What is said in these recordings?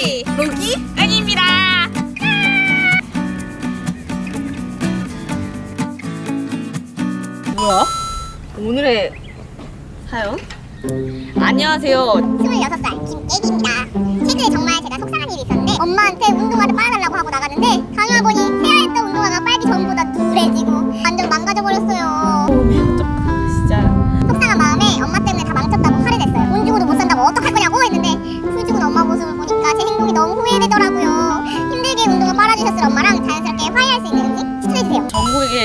로기 로기 아닙니다. 뭐야? 오늘의 사연? 안녕하세요. 26살 김애기입니다. 최근에 정말 제가 속상한 일이 있었는데 엄마한테 운동화를 빨아달라고 하고 나가는데 다녀와 보니 새하였던 운동화가 빨기 전보다 누래지고 완전 망가져버렸어요.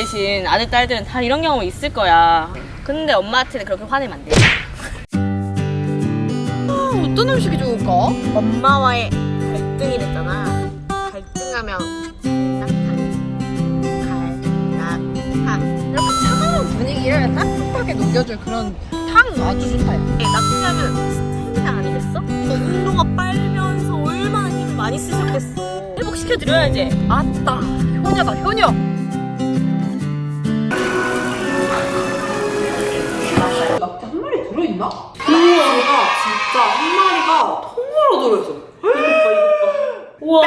계신 아들 딸들은 다 이런 경험 있을 거야. 근데 엄마한테는 그렇게 화내면 안 돼. 어떤 음식이 좋을까? 엄마와의 갈등이 됐잖아. 갈등하면 갈락탕. 갈락탕. 이렇게 차가운 분위기를 따뜻하게 녹여줄 그런 탕 아주 좋다. 야. 낙지하면 스태미나 아니겠어? 저 운동화 빨면서 얼마나 힘을 많이 쓰셨겠어. 회복시켜드려야지. 아따, 효녀다, 효녀. 한 마리 들어있나? 우와가 진짜 한 마리가 통으로 들어있어. 우와.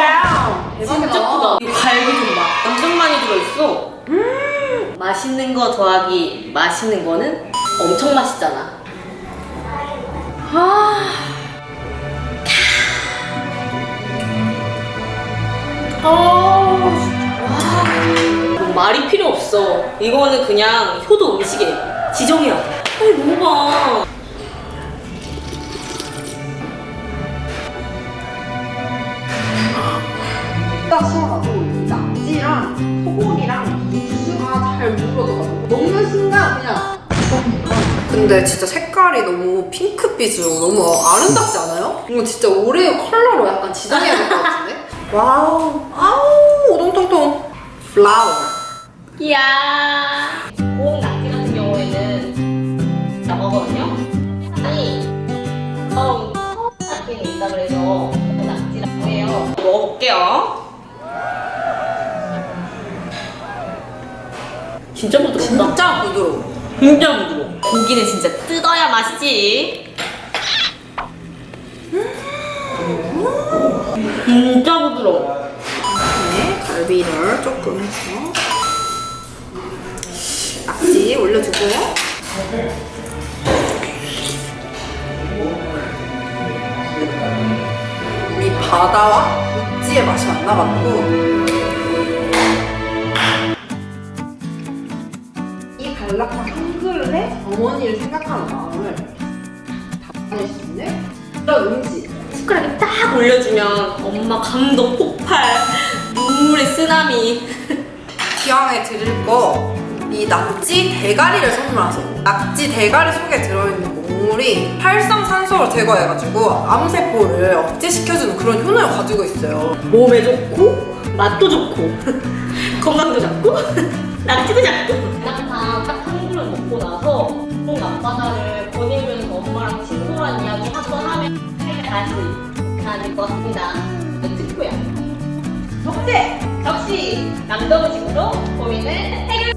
대박이다. 진짜 크다. 이 갈비 좀 봐. 엄청 많이 들어있어. 맛있는 거 더하기 맛있는 거는 엄청 맛있잖아. 아. 아. 와. 말이 필요 없어. 이거는 그냥 효도. 지정해야 돼. 아이, 먹어봐. 딱 시원하고 이 낙지랑 소고기랑 육수가 잘 물어져가지고 먹는 순간 그냥 근데 진짜 색깔이 너무 핑크빛으로 너무 아름답지 않아요? 이거 진짜 올해의 컬러로 약간 지정해야 될 것 같은데? 와우 아우 오동통통 플라워 이야. 고운 낙지 같은 경우에는 나거든요. 아니, 어, 게 있다 그래서 낙지라고 해요. 먹어볼게요. 진짜 부드럽다. 진짜 부드러워 진짜 부드러워. 고기는 진짜 뜯어야 맛있지. 진짜 부드러워. 네, 갈비를 조금 해서 낙지 올려주고 이 바다와 육지의 맛이 만나가지고 이 갈락한 한 그릇에 어머니를 생각하는 마음을 담을 수 있는 그런 음식 숟가락에 딱 올려주면 엄마 감동 폭발 눈물의 쓰나미 기왕에 드릴 거 이 낙지 대가리를 선물하세요. 낙지 대가리 속에 들어있는 곡물이 활성산소를 제거해가지고 암세포를 억제시켜주는 그런 효능을 가지고 있어요. 몸에 좋고 맛도 좋고 건강도 잡고 낙지도 잡고. 낙탕 딱한 그릇 먹고 나서 꼭 앞바다를 거닐면서 엄마랑 친구랑 이야기 한번 하면 다시 가질 것 같습니다. 첫째 역시 남도 음식으로 고민을 해결